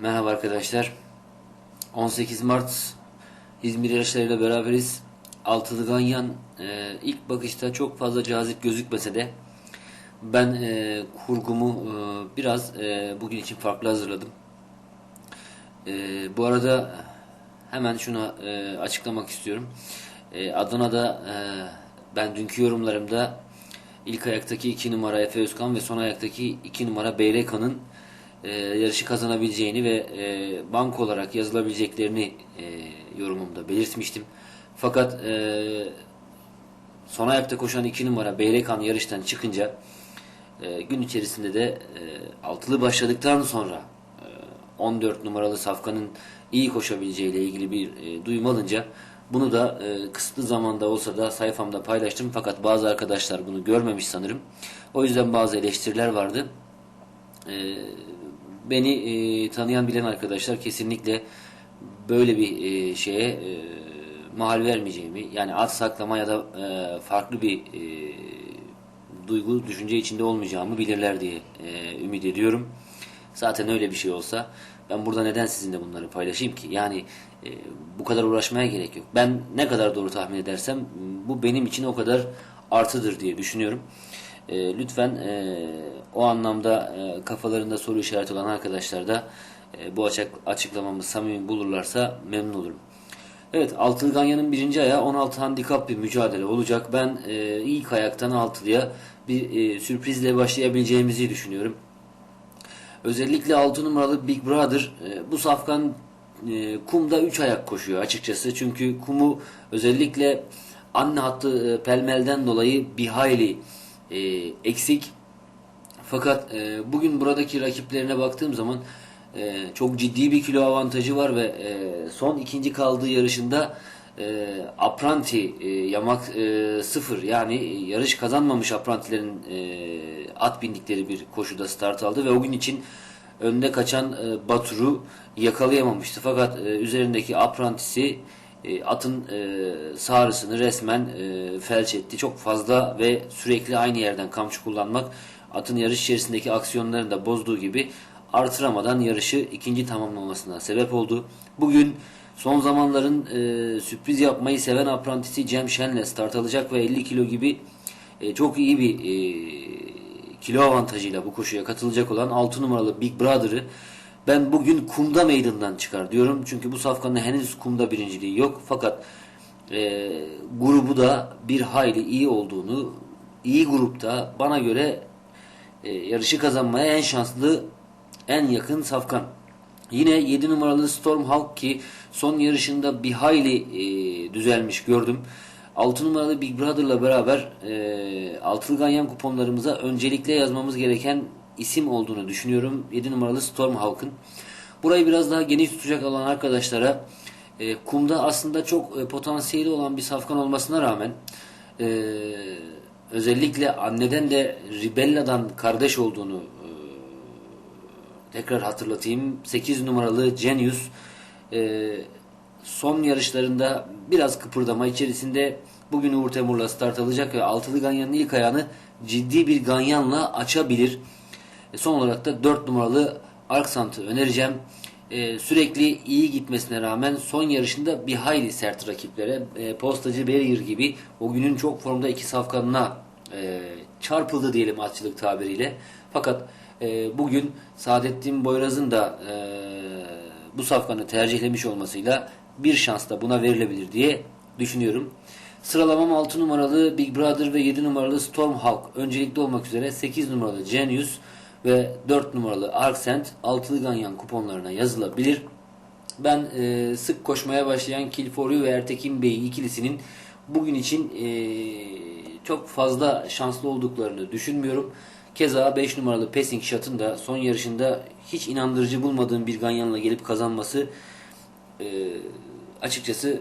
Merhaba arkadaşlar. 18 Mart İzmir yarışlarıyla beraberiz. Altılı Ganyan e, ilk bakışta çok fazla cazip gözükmese de ben e, kurgumu e, biraz e, bugün için farklı hazırladım. E, bu arada hemen şunu e, açıklamak istiyorum. E, Adana'da e, ben dünkü yorumlarımda ilk ayaktaki 2 numara Efe Özkan ve son ayaktaki 2 numara Beyrekan'ın e, yarışı kazanabileceğini ve e, bank olarak yazılabileceklerini e, yorumumda belirtmiştim. Fakat e, son ayakta koşan 2 numara Beyrekan yarıştan çıkınca e, gün içerisinde de e, altılı başladıktan sonra e, 14 numaralı Safkan'ın iyi koşabileceği ile ilgili bir e, duyum alınca bunu da e, kısıtlı zamanda olsa da sayfamda paylaştım. Fakat bazı arkadaşlar bunu görmemiş sanırım. O yüzden bazı eleştiriler vardı. E, beni e, tanıyan bilen arkadaşlar kesinlikle böyle bir e, şeye e, mahal vermeyeceğimi yani at saklama ya da e, farklı bir e, duygu, düşünce içinde olmayacağımı bilirler diye e, ümit ediyorum. Zaten öyle bir şey olsa ben burada neden sizinle bunları paylaşayım ki? Yani e, bu kadar uğraşmaya gerek yok. Ben ne kadar doğru tahmin edersem bu benim için o kadar artıdır diye düşünüyorum. E, lütfen e, o anlamda e, kafalarında soru işareti olan arkadaşlar da e, bu açık, açıklamamı samimi bulurlarsa memnun olurum. Evet Altılı Ganyan'ın birinci ayağı 16 handikap bir mücadele olacak. Ben e, ilk ayaktan altılıya bir e, sürprizle başlayabileceğimizi düşünüyorum. Özellikle 6 numaralı Big Brother e, bu safkan e, kumda 3 ayak koşuyor açıkçası. Çünkü kumu özellikle anne hattı e, pelmelden dolayı bir hayli e, eksik. Fakat e, bugün buradaki rakiplerine baktığım zaman e, çok ciddi bir kilo avantajı var ve e, son ikinci kaldığı yarışında e, apranti e, yamak e, sıfır yani yarış kazanmamış aprantilerin e, at bindikleri bir koşuda start aldı ve o gün için önde kaçan e, Batur'u yakalayamamıştı. Fakat e, üzerindeki aprantisi e, atın e, sağrısını resmen e, felç etti. Çok fazla ve sürekli aynı yerden kamçı kullanmak atın yarış içerisindeki aksiyonlarını da bozduğu gibi artıramadan yarışı ikinci tamamlamasına sebep oldu. Bugün son zamanların e, sürpriz yapmayı seven aprantisi Cem Şen'le start alacak ve 50 kilo gibi e, çok iyi bir e, kilo avantajıyla bu koşuya katılacak olan 6 numaralı Big Brother'ı ben bugün kumda meydandan çıkar diyorum. Çünkü bu safkanın henüz kumda birinciliği yok. Fakat e, grubu da bir hayli iyi olduğunu, iyi grupta bana göre e, yarışı kazanmaya en şanslı, en yakın safkan. Yine 7 numaralı Stormhawk ki son yarışında bir hayli e, düzelmiş gördüm. 6 numaralı Big Brother'la beraber e, altılı ganyan kuponlarımıza öncelikle yazmamız gereken isim olduğunu düşünüyorum. 7 numaralı Stormhawk'ın. Burayı biraz daha geniş tutacak olan arkadaşlara e, kumda aslında çok e, potansiyeli olan bir safkan olmasına rağmen e, özellikle anneden de Ribella'dan kardeş olduğunu e, tekrar hatırlatayım. 8 numaralı Genius e, son yarışlarında biraz kıpırdama içerisinde bugün Uğur Temur'la start alacak ve altılı ganyanın ilk ayağını ciddi bir ganyanla açabilir. E, son olarak da 4 numaralı Arksant'ı önereceğim. E, sürekli iyi gitmesine rağmen son yarışında bir hayli sert rakiplere e, postacı Berger gibi o günün çok formda iki safkanına e, çarpıldı diyelim atçılık tabiriyle. Fakat e, bugün Saadettin Boyraz'ın da e, bu safkanı tercihlemiş olmasıyla bir şans da buna verilebilir diye düşünüyorum. Sıralamam 6 numaralı Big Brother ve 7 numaralı Stormhawk öncelikli olmak üzere 8 numaralı Genius ve 4 numaralı Arksent altılı ganyan kuponlarına yazılabilir. Ben e, sık koşmaya başlayan Kilforyu ve Ertekin Bey ikilisinin bugün için e, çok fazla şanslı olduklarını düşünmüyorum. Keza 5 numaralı Passing Shot'ın da son yarışında hiç inandırıcı bulmadığım bir ganyanla gelip kazanması e, açıkçası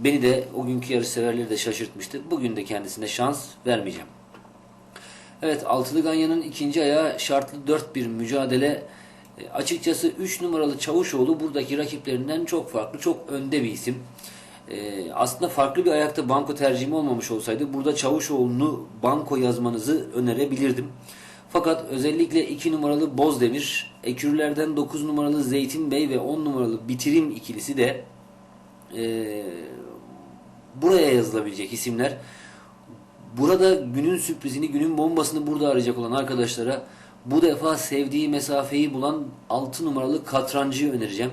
beni de o günkü yarış severleri de şaşırtmıştı. Bugün de kendisine şans vermeyeceğim. Evet Altılı Ganyan'ın ikinci ayağı şartlı 4-1 mücadele. E, açıkçası 3 numaralı Çavuşoğlu buradaki rakiplerinden çok farklı, çok önde bir isim. E, aslında farklı bir ayakta banko tercihim olmamış olsaydı burada Çavuşoğlu'nu banko yazmanızı önerebilirdim. Fakat özellikle 2 numaralı Bozdemir, ekürlerden 9 numaralı Zeytin Bey ve 10 numaralı Bitirim ikilisi de e, buraya yazılabilecek isimler. Burada günün sürprizini, günün bombasını burada arayacak olan arkadaşlara bu defa sevdiği mesafeyi bulan 6 numaralı katrancıyı önereceğim.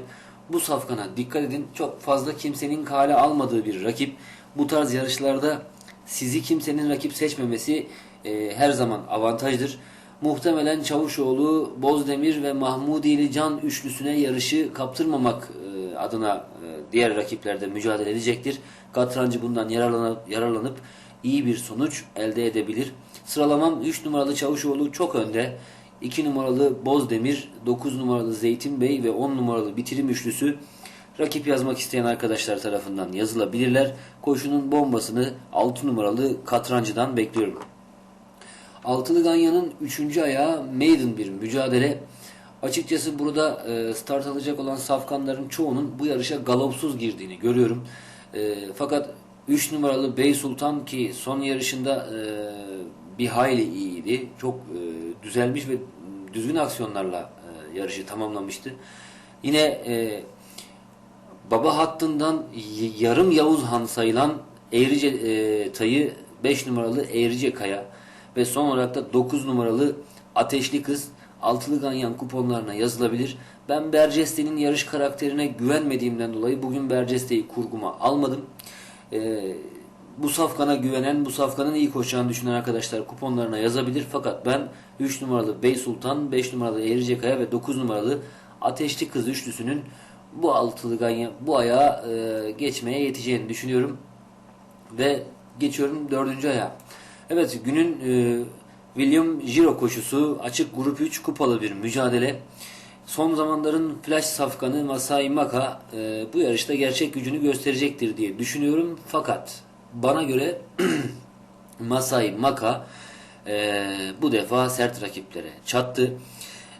Bu safkana dikkat edin. Çok fazla kimsenin kale almadığı bir rakip. Bu tarz yarışlarda sizi kimsenin rakip seçmemesi e, her zaman avantajdır. Muhtemelen Çavuşoğlu, Bozdemir ve Mahmudiyeli Can üçlüsüne yarışı kaptırmamak e, adına e, diğer rakiplerde mücadele edecektir. Katrancı bundan yararlanıp, yararlanıp iyi bir sonuç elde edebilir. Sıralamam 3 numaralı Çavuşoğlu çok önde. 2 numaralı Bozdemir, 9 numaralı Zeytin Bey ve 10 numaralı Bitirim üçlüsü rakip yazmak isteyen arkadaşlar tarafından yazılabilirler. Koşunun bombasını 6 numaralı Katrancı'dan bekliyorum. Altılı Ganyan'ın 3. ayağı maiden bir mücadele. Açıkçası burada e, start alacak olan safkanların çoğunun bu yarışa galopsuz girdiğini görüyorum. E, fakat 3 numaralı Bey Sultan ki son yarışında e, bir hayli iyiydi. Çok e, düzelmiş ve düzgün aksiyonlarla e, yarışı tamamlamıştı. Yine e, baba hattından yarım Yavuz Han sayılan Eğrice e, tayı 5 numaralı Eğrice Kaya ve son olarak da 9 numaralı Ateşli Kız altılı ganyan kuponlarına yazılabilir. Ben Berceste'nin yarış karakterine güvenmediğimden dolayı bugün Berceste'yi kurguma almadım. Ee, bu safkana güvenen, bu safkanın iyi koşacağını düşünen arkadaşlar kuponlarına yazabilir. Fakat ben 3 numaralı Bey Sultan, 5 numaralı Eğrice Kaya ve 9 numaralı Ateşli Kız üçlüsünün bu altılı ganyan, bu ayağa e, geçmeye yeteceğini düşünüyorum. Ve geçiyorum dördüncü ayağa. Evet günün e, William Giro koşusu açık grup 3 kupalı bir mücadele. Son zamanların flash safkanı Masai Maka e, bu yarışta gerçek gücünü gösterecektir diye düşünüyorum. Fakat bana göre Masai Maka e, bu defa sert rakiplere çattı.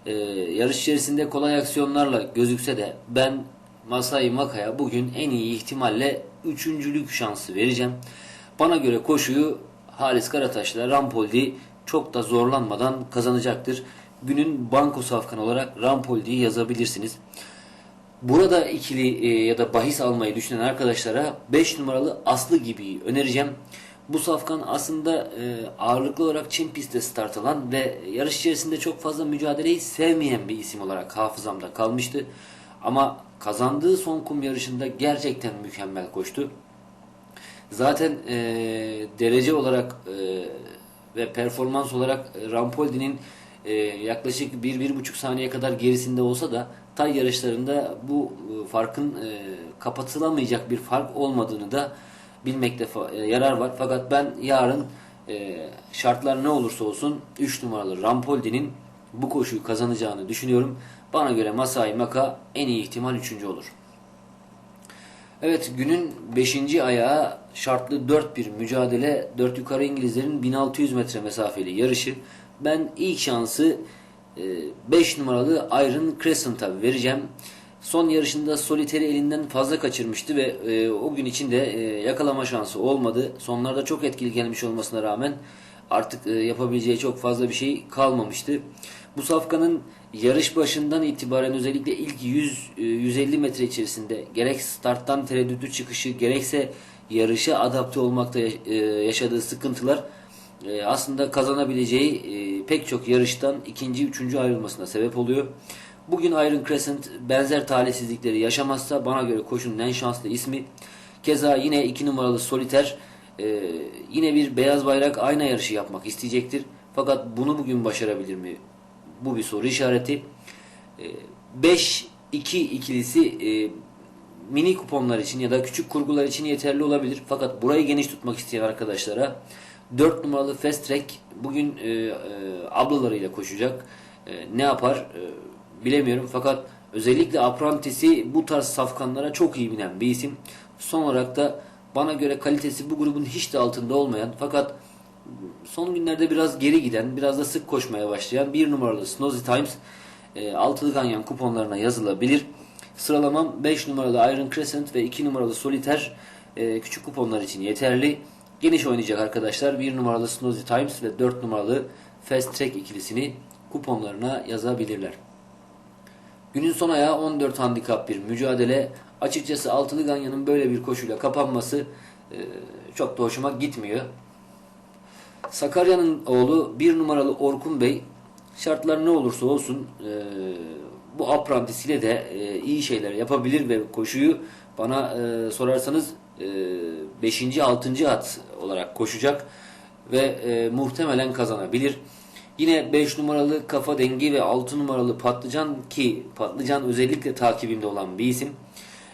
E, yarış içerisinde kolay aksiyonlarla gözükse de ben Masai Maka'ya bugün en iyi ihtimalle üçüncülük şansı vereceğim. Bana göre koşuyu Halis Karataş'la Rampoldi çok da zorlanmadan kazanacaktır. Günün banko safkan olarak Rampoldi'yi yazabilirsiniz. Burada ikili e, ya da bahis almayı düşünen arkadaşlara 5 numaralı Aslı gibi önereceğim. Bu safkan aslında e, ağırlıklı olarak Çin pistte start alan ve yarış içerisinde çok fazla mücadeleyi sevmeyen bir isim olarak hafızamda kalmıştı. Ama kazandığı son kum yarışında gerçekten mükemmel koştu. Zaten e, derece olarak e, ve performans olarak e, Rampoldi'nin e, yaklaşık 1-1,5 saniye kadar gerisinde olsa da tay yarışlarında bu e, farkın e, kapatılamayacak bir fark olmadığını da bilmekte e, yarar var. Fakat ben yarın e, şartlar ne olursa olsun 3 numaralı Rampoldi'nin bu koşuyu kazanacağını düşünüyorum. Bana göre Masai Maka en iyi ihtimal 3. olur. Evet günün 5. ayağı şartlı 4 bir mücadele 4 yukarı İngilizlerin 1600 metre mesafeli yarışı. Ben ilk şansı 5 numaralı Iron Crescent'a vereceğim. Son yarışında Solitaire elinden fazla kaçırmıştı ve e, o gün içinde e, yakalama şansı olmadı. Sonlarda çok etkili gelmiş olmasına rağmen artık e, yapabileceği çok fazla bir şey kalmamıştı. Bu safkanın yarış başından itibaren özellikle ilk 100 e, 150 metre içerisinde gerek starttan tereddütlü çıkışı gerekse yarışa adapte olmakta e, yaşadığı sıkıntılar e, aslında kazanabileceği e, pek çok yarıştan ikinci, üçüncü ayrılmasına sebep oluyor. Bugün Iron Crescent benzer talihsizlikleri yaşamazsa bana göre koşunun en şanslı ismi. Keza yine iki numaralı Soliter e, yine bir beyaz bayrak ayna yarışı yapmak isteyecektir. Fakat bunu bugün başarabilir mi? Bu bir soru işareti. 5-2 ikilisi e, mini kuponlar için ya da küçük kurgular için yeterli olabilir. Fakat burayı geniş tutmak isteyen arkadaşlara 4 numaralı Fast Track bugün e, e, ablalarıyla koşacak. E, ne yapar e, bilemiyorum. Fakat özellikle Apprentice'i bu tarz safkanlara çok iyi binen bir isim. Son olarak da bana göre kalitesi bu grubun hiç de altında olmayan fakat son günlerde biraz geri giden, biraz da sık koşmaya başlayan bir numaralı Snowzy Times e, altılı ganyan kuponlarına yazılabilir. Sıralamam 5 numaralı Iron Crescent ve 2 numaralı Solitaire e, küçük kuponlar için yeterli. Geniş oynayacak arkadaşlar 1 numaralı Snowzy Times ve 4 numaralı Fast Track ikilisini kuponlarına yazabilirler. Günün son ayağı 14 handikap bir mücadele. Açıkçası Altılı Ganyan'ın böyle bir koşuyla kapanması e, çok da hoşuma gitmiyor. Sakarya'nın oğlu bir numaralı Orkun Bey şartlar ne olursa olsun e, bu aprantisiyle de e, iyi şeyler yapabilir ve koşuyu bana e, sorarsanız 5. 6. at olarak koşacak ve e, muhtemelen kazanabilir. Yine 5 numaralı kafa dengi ve 6 numaralı patlıcan ki patlıcan özellikle takibimde olan bir isim.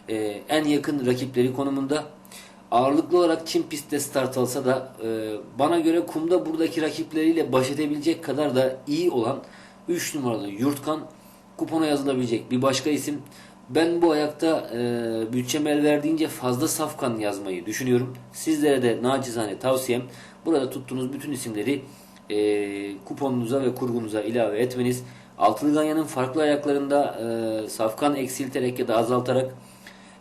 E, en yakın rakipleri konumunda. Ağırlıklı olarak Çin pistte start alsa da e, bana göre kumda buradaki rakipleriyle baş edebilecek kadar da iyi olan 3 numaralı Yurtkan kupona yazılabilecek bir başka isim. Ben bu ayakta e, bütçem el verdiğince fazla safkan yazmayı düşünüyorum. Sizlere de nacizane tavsiyem burada tuttuğunuz bütün isimleri e, kuponunuza ve kurgunuza ilave etmeniz. Altılı Ganyan'ın farklı ayaklarında e, safkan eksilterek ya da azaltarak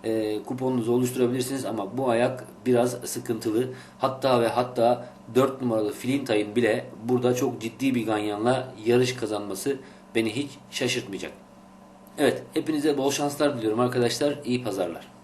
e, kuponunuzu oluşturabilirsiniz ama bu ayak biraz sıkıntılı. Hatta ve hatta 4 numaralı Filintay'ın bile burada çok ciddi bir ganyanla yarış kazanması beni hiç şaşırtmayacak. Evet, hepinize bol şanslar diliyorum arkadaşlar. İyi pazarlar.